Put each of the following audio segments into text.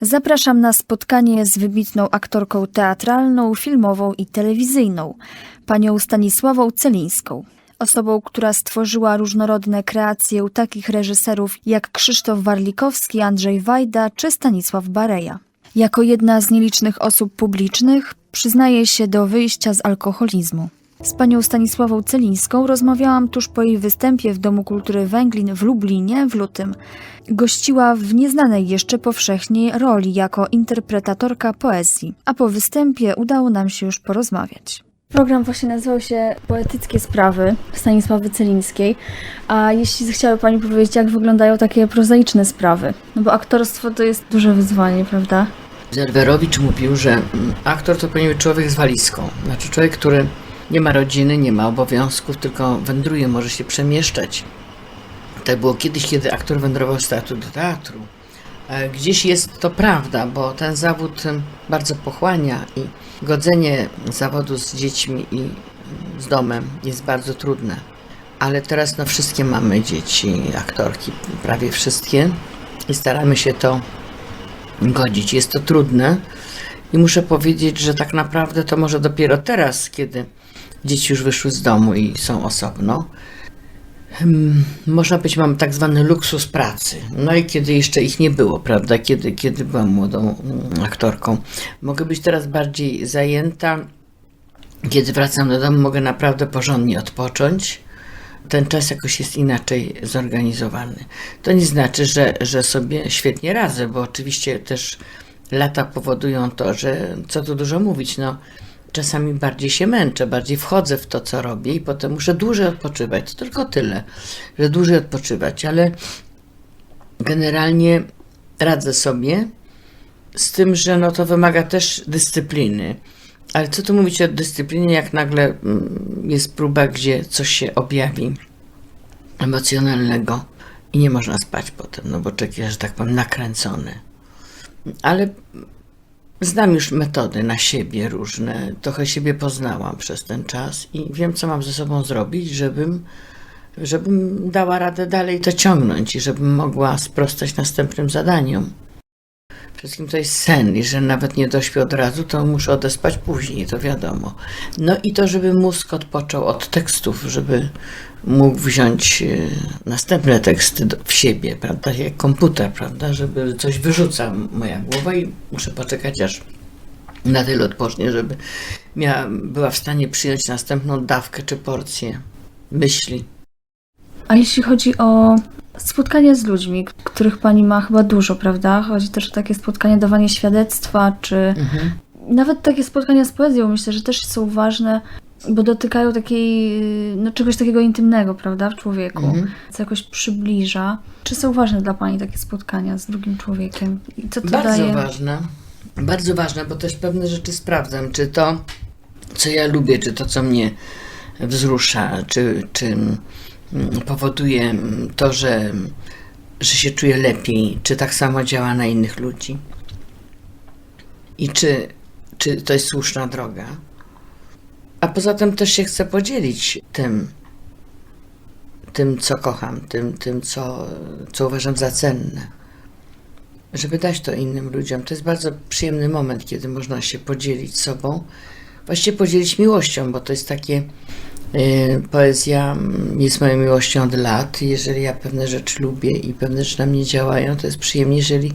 Zapraszam na spotkanie z wybitną aktorką teatralną, filmową i telewizyjną, panią Stanisławą Celińską. Osobą, która stworzyła różnorodne kreacje u takich reżyserów jak Krzysztof Warlikowski, Andrzej Wajda czy Stanisław Bareja. Jako jedna z nielicznych osób publicznych przyznaje się do wyjścia z alkoholizmu. Z panią Stanisławą Celińską rozmawiałam tuż po jej występie w Domu Kultury Węglin w Lublinie w lutym. Gościła w nieznanej jeszcze powszechnie roli jako interpretatorka poezji, a po występie udało nam się już porozmawiać. Program właśnie nazywał się Poetyckie Sprawy Stanisławy Celińskiej. A jeśli chciałaby Pani powiedzieć, jak wyglądają takie prozaiczne sprawy? No bo aktorstwo to jest duże wyzwanie, prawda? Zerwerowicz mówił, że mm, aktor to powinien być człowiek z walizką. Znaczy człowiek, który nie ma rodziny, nie ma obowiązków, tylko wędruje, może się przemieszczać. Tak było kiedyś, kiedy aktor wędrował z teatru do teatru. E, Gdzieś jest to prawda, bo ten zawód bardzo pochłania i godzenie zawodu z dziećmi i z domem jest bardzo trudne. Ale teraz no wszystkie mamy dzieci, aktorki, prawie wszystkie i staramy się to godzić. Jest to trudne i muszę powiedzieć, że tak naprawdę to może dopiero teraz, kiedy dzieci już wyszły z domu i są osobno. Hmm, Można być, mam tak zwany luksus pracy. No i kiedy jeszcze ich nie było, prawda? Kiedy, kiedy byłam młodą mm, aktorką. Mogę być teraz bardziej zajęta. Kiedy wracam do domu, mogę naprawdę porządnie odpocząć. Ten czas jakoś jest inaczej zorganizowany. To nie znaczy, że, że sobie świetnie radzę, bo oczywiście też lata powodują to, że co tu dużo mówić, no czasami bardziej się męczę, bardziej wchodzę w to, co robię i potem muszę dłużej odpoczywać. To tylko tyle, że dłużej odpoczywać, ale generalnie radzę sobie z tym, że no to wymaga też dyscypliny. Ale co tu mówić o dyscyplinie, jak nagle mm, jest próba, gdzie coś się objawi emocjonalnego i nie można spać potem, no bo człowiek że tak powiem, nakręcony. Ale znam już metody na siebie różne, trochę siebie poznałam przez ten czas i wiem, co mam ze sobą zrobić, żebym, żebym dała radę dalej to ciągnąć i żebym mogła sprostać następnym zadaniom. Wszystkim to jest sen i że nawet nie dośpię od razu, to muszę odespać później, to wiadomo. No i to, żeby mózg odpoczął od tekstów, żeby mógł wziąć e, następne teksty w siebie, prawda, jak komputer, prawda, żeby coś wyrzuca moja głowa i muszę poczekać, aż na tyle odpocznie, żeby miała, była w stanie przyjąć następną dawkę czy porcję myśli. A jeśli chodzi o spotkania z ludźmi, których Pani ma chyba dużo, prawda? Chodzi też o takie spotkania, dawanie świadectwa, czy Mhm. nawet takie spotkania z poezją, myślę, że też są ważne, bo dotykają takiej, no czegoś takiego intymnego, prawda, w człowieku, Mhm. co jakoś przybliża. Czy są ważne dla Pani takie spotkania z drugim człowiekiem? I co to Bardzo daje? ważne. Bardzo ważne, bo też pewne rzeczy sprawdzam, czy to, co ja lubię, czy to, co mnie wzrusza, czy, czy powoduje to, że, że się czuję lepiej, czy tak samo działa na innych ludzi. I czy, czy to jest słuszna droga. A poza tym też się chcę podzielić tym, tym co kocham, tym, tym co, co uważam za cenne żeby dać to innym ludziom. To jest bardzo przyjemny moment, kiedy można się podzielić sobą, właściwie podzielić miłością, bo to jest takie. Y, poezja mm, jest moją miłością od lat. Jeżeli ja pewne rzeczy lubię i pewne rzeczy na mnie działają, to jest przyjemnie, jeżeli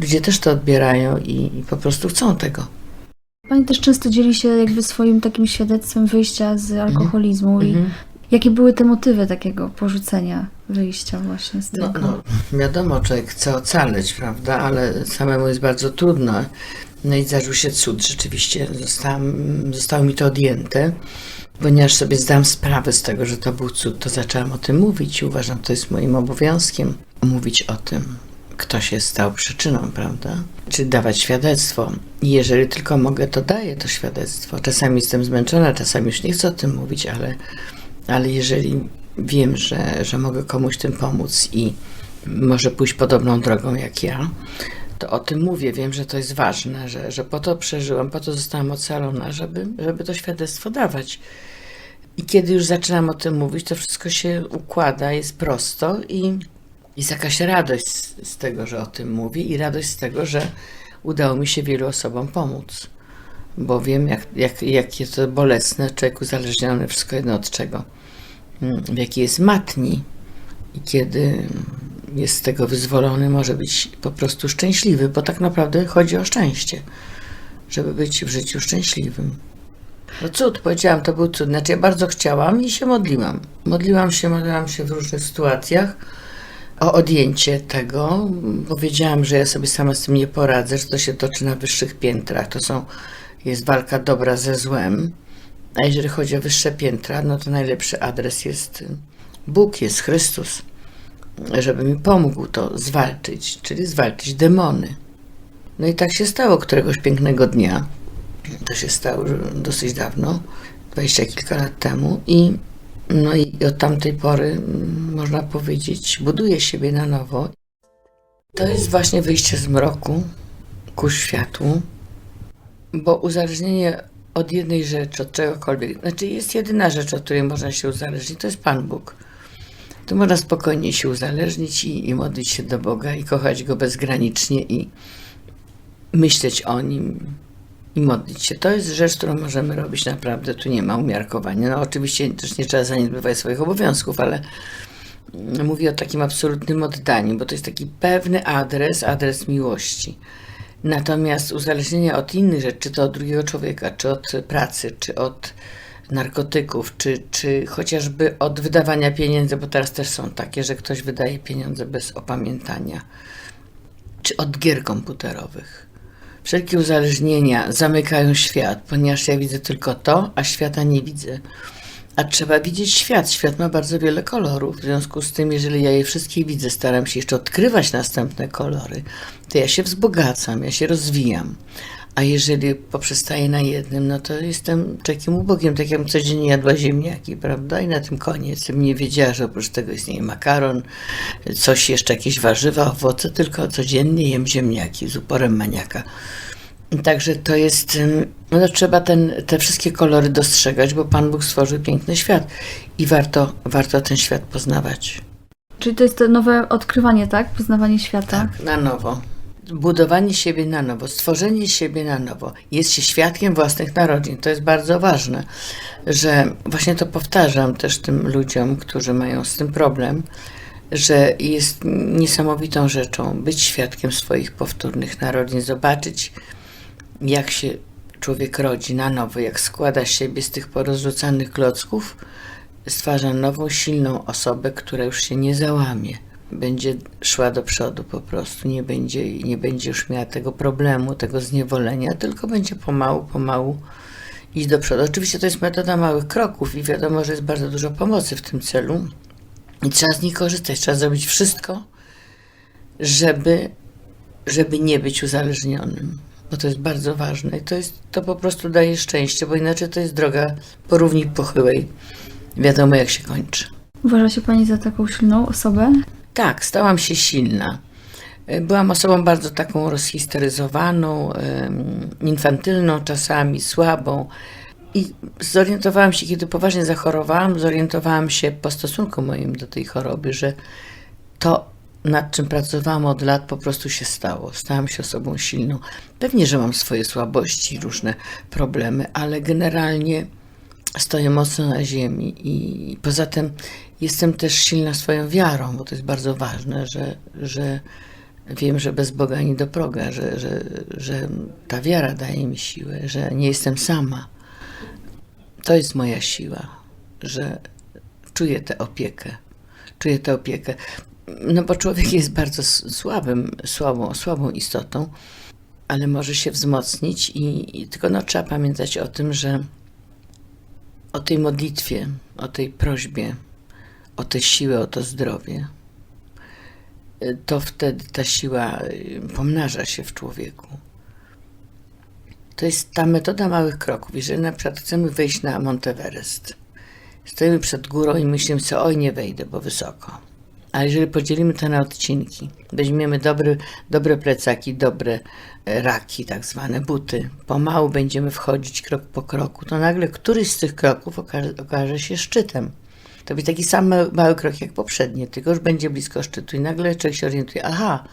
ludzie też to odbierają i, i po prostu chcą tego. Pani też często dzieli się jakby swoim takim świadectwem wyjścia z alkoholizmu i Mhm. jakie były te motywy takiego porzucenia wyjścia właśnie z No, tego? no, wiadomo, człowiek chce ocaleć, prawda, ale samemu jest bardzo trudno. No i zdarzył się cud, rzeczywiście zostało mi to odjęte. Ponieważ sobie zdałam sprawę z tego, że to był cud, to zaczęłam o tym mówić i uważam, to jest moim obowiązkiem mówić o tym, kto się stał przyczyną, prawda? Czy dawać świadectwo. I jeżeli tylko mogę, to daję to świadectwo. Czasami jestem zmęczona, czasami już nie chcę o tym mówić, ale, ale jeżeli wiem, że, że mogę komuś tym pomóc i może pójść podobną drogą jak ja, to o tym mówię. Wiem, że to jest ważne, że, że po to przeżyłam, po to zostałam ocalona, żeby, żeby to świadectwo dawać. I kiedy już zaczynam o tym mówić, to wszystko się układa, jest prosto i jest jakaś radość z, z tego, że o tym mówię i radość z tego, że, udało mi się wielu osobom pomóc. Bo wiem, jak, jak, jakie to bolesne, człowiek uzależniony, wszystko jedno od czego. Mm, W jakiej jest matni i kiedy jest z tego wyzwolony, może być po prostu szczęśliwy, bo tak naprawdę chodzi o szczęście, żeby być w życiu szczęśliwym. No cud, powiedziałam, to był cud. Znaczy ja bardzo chciałam i się modliłam. Modliłam się, modliłam się w różnych sytuacjach o odjęcie tego, bo wiedziałam, że ja sobie sama z tym nie poradzę, że to się toczy na wyższych piętrach. To są, jest walka dobra ze złem. A jeżeli chodzi o wyższe piętra, no to najlepszy adres jest Bóg, jest Chrystus, żeby mi pomógł to zwalczyć, czyli zwalczyć demony. No i tak się stało któregoś pięknego dnia. To się stało dosyć dawno, dwadzieścia kilka lat temu i no i od tamtej pory mm, można powiedzieć, buduję siebie na nowo. To jest właśnie wyjście z mroku ku światłu, bo uzależnienie od jednej rzeczy, od czegokolwiek, znaczy jest jedyna rzecz, od której można się uzależnić, to jest Pan Bóg. Tu można spokojnie się uzależnić i, i modlić się do Boga i kochać Go bezgranicznie i myśleć o Nim i modlić się. To jest rzecz, którą możemy robić naprawdę. Tu nie ma umiarkowania. No oczywiście też nie trzeba zaniedbywać swoich obowiązków, ale mówię o takim absolutnym oddaniu, bo to jest taki pewny adres, adres miłości. Natomiast uzależnienie od innych rzeczy, czy to od drugiego człowieka, czy od pracy, czy od narkotyków, czy, czy chociażby od wydawania pieniędzy, bo teraz też są takie, że ktoś wydaje pieniądze bez opamiętania, czy od gier komputerowych. Wszelkie uzależnienia zamykają świat, ponieważ ja widzę tylko to, a świata nie widzę. A trzeba widzieć świat. Świat ma bardzo wiele kolorów. W związku z tym, jeżeli ja je wszystkie widzę, staram się jeszcze odkrywać następne kolory, to ja się wzbogacam, ja się rozwijam. A jeżeli poprzestaję na jednym, no to jestem człowiekiem ubogiem, tak jakbym codziennie jadła ziemniaki, prawda? I na tym koniec. Bym nie wiedziała, że oprócz tego istnieje makaron, coś jeszcze, jakieś warzywa, owoce, tylko codziennie jem ziemniaki z uporem maniaka. Także to jest, no trzeba ten, te wszystkie kolory dostrzegać, bo Pan Bóg stworzył piękny świat i warto, warto ten świat poznawać. Czyli to jest to nowe odkrywanie, tak? Poznawanie świata. Tak, na nowo. Budowanie siebie na nowo, stworzenie siebie na nowo. Jest się świadkiem własnych narodzin. To jest bardzo ważne, że właśnie to powtarzam też tym ludziom, którzy mają z tym problem, że jest niesamowitą rzeczą być świadkiem swoich powtórnych narodzin, zobaczyć, jak się człowiek rodzi na nowo, jak składa siebie z tych porozrzucanych klocków, stwarza nową, silną osobę, która już się nie załamie. Będzie szła do przodu po prostu, nie będzie, nie będzie już miała tego problemu, tego zniewolenia, tylko będzie pomału, pomału iść do przodu. Oczywiście to jest metoda małych kroków i wiadomo, że jest bardzo dużo pomocy w tym celu i trzeba z nich korzystać. Trzeba zrobić wszystko, żeby, żeby nie być uzależnionym, bo to jest bardzo ważne. I to, jest, to po prostu daje szczęście, bo inaczej to jest droga po równi pochyłej. Wiadomo, jak się kończy. Uważa się Pani za taką silną osobę? Tak, stałam się silna. E, Byłam osobą bardzo taką rozhistoryzowaną, infantylną czasami, słabą. I zorientowałam się, kiedy poważnie zachorowałam, zorientowałam się po stosunku moim do tej choroby, że to, nad czym pracowałam od lat, po prostu się stało. Stałam się osobą silną. Pewnie, że mam swoje słabości, różne problemy, ale generalnie stoję mocno na ziemi i poza tym jestem też silna swoją wiarą, bo to jest bardzo ważne, że, że wiem, że bez Boga ani do proga, że, że, że ta wiara daje mi siłę, że nie jestem sama. To jest moja siła, że czuję tę opiekę. Czuję tę opiekę. No bo człowiek jest bardzo słabym, słabą, słabą istotą, ale może się wzmocnić i, i tylko no, trzeba pamiętać o tym, że o tej modlitwie, o tej prośbie, o tę siłę, o to zdrowie, to wtedy ta siła y, pomnaża się w człowieku. To jest ta metoda małych kroków. Jeżeli na przykład chcemy wejść na Monteverest, stoimy przed górą i myślimy sobie, oj nie wejdę, bo wysoko. Ale jeżeli podzielimy to na odcinki, weźmiemy dobre, dobre plecaki, dobre e, raki, tak zwane buty, pomału będziemy wchodzić krok po kroku, to nagle któryś z tych kroków okaże, okaże się szczytem. To będzie taki sam mały, mały krok jak poprzednie, tylko już będzie blisko szczytu i nagle człowiek się orientuje, aha,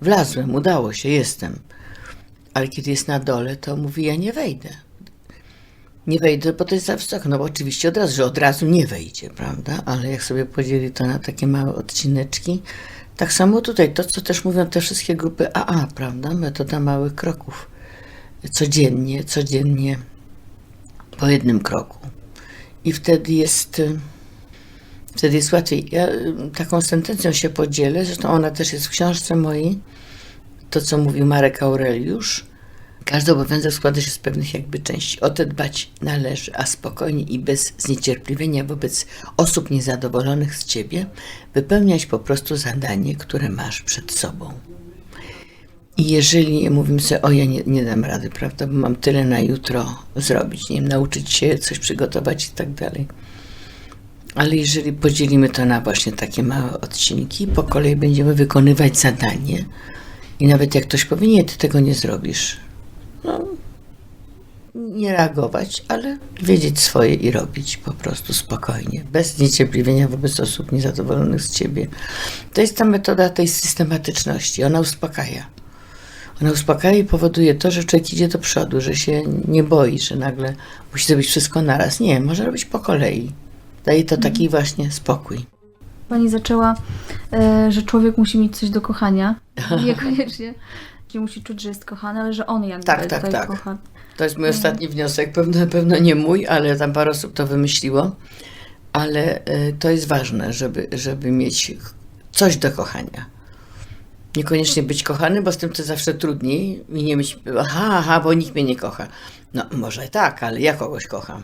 wlazłem, udało się, jestem. ale kiedy jest na dole, to mówi, ja nie wejdę. Nie wejdę, bo to jest za wysoko. No bo oczywiście od razu, że od razu nie wejdzie, prawda? Ale jak sobie podzieli to na takie małe odcineczki, tak samo tutaj, to co też mówią te wszystkie grupy AA, prawda? Metoda małych kroków. Codziennie, codziennie po jednym kroku. I wtedy jest, wtedy jest łatwiej. Ja taką sentencją się podzielę, zresztą ona też jest w książce mojej, to co mówił Marek Aureliusz. Każdy obowiązek składa się z pewnych jakby części. O te dbać należy, a spokojnie i bez zniecierpliwienia wobec osób niezadowolonych z ciebie wypełniać po prostu zadanie, które masz przed sobą. I jeżeli mówimy sobie, o ja nie, nie dam rady, prawda, bo mam tyle na jutro zrobić, nie wiem, nauczyć się coś przygotować i tak dalej. Ale jeżeli podzielimy to na właśnie takie małe odcinki, po kolei będziemy wykonywać zadanie i nawet jak ktoś powie, nie, ty tego nie zrobisz, nie reagować, ale wiedzieć swoje i robić po prostu spokojnie, bez niecierpliwienia wobec osób niezadowolonych z ciebie. To jest ta metoda tej systematyczności, ona uspokaja. Ona uspokaja i powoduje to, że człowiek idzie do przodu, że się nie boi, że nagle musi zrobić wszystko naraz. Nie, może robić po kolei. Daje to taki właśnie spokój. Pani zaczęła, e, że człowiek musi mieć coś do kochania. Niekoniecznie nie musi czuć, że jest kochany, ale że on jakby Tak, tak, tak. kocha. To jest mój ostatni wniosek. Pewno, pewno nie mój, ale tam parę osób to wymyśliło. Ale y, to jest ważne, żeby, żeby mieć coś do kochania. Niekoniecznie być kochany, bo z tym to zawsze trudniej i nie mieć, aha, aha, bo nikt mnie nie kocha. No może tak, ale ja kogoś kocham.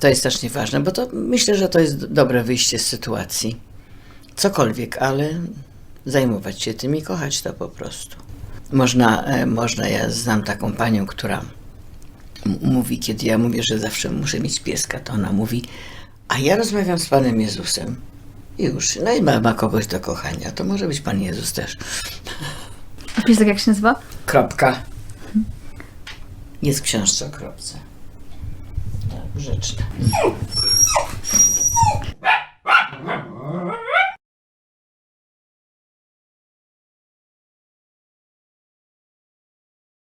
To jest strasznie ważne, bo to myślę, że to jest dobre wyjście z sytuacji. Cokolwiek, ale zajmować się tym i kochać to po prostu. Można, e, można, ja znam taką panią, która mówi, kiedy ja mówię, że zawsze muszę mieć pieska, to ona mówi, a ja rozmawiam z Panem Jezusem. I Już, no i ma, ma kogoś do kochania, to może być Pan Jezus też. A piesek jak się nazywa? Kropka. Jest w książce o kropce. Tak, grzeczne.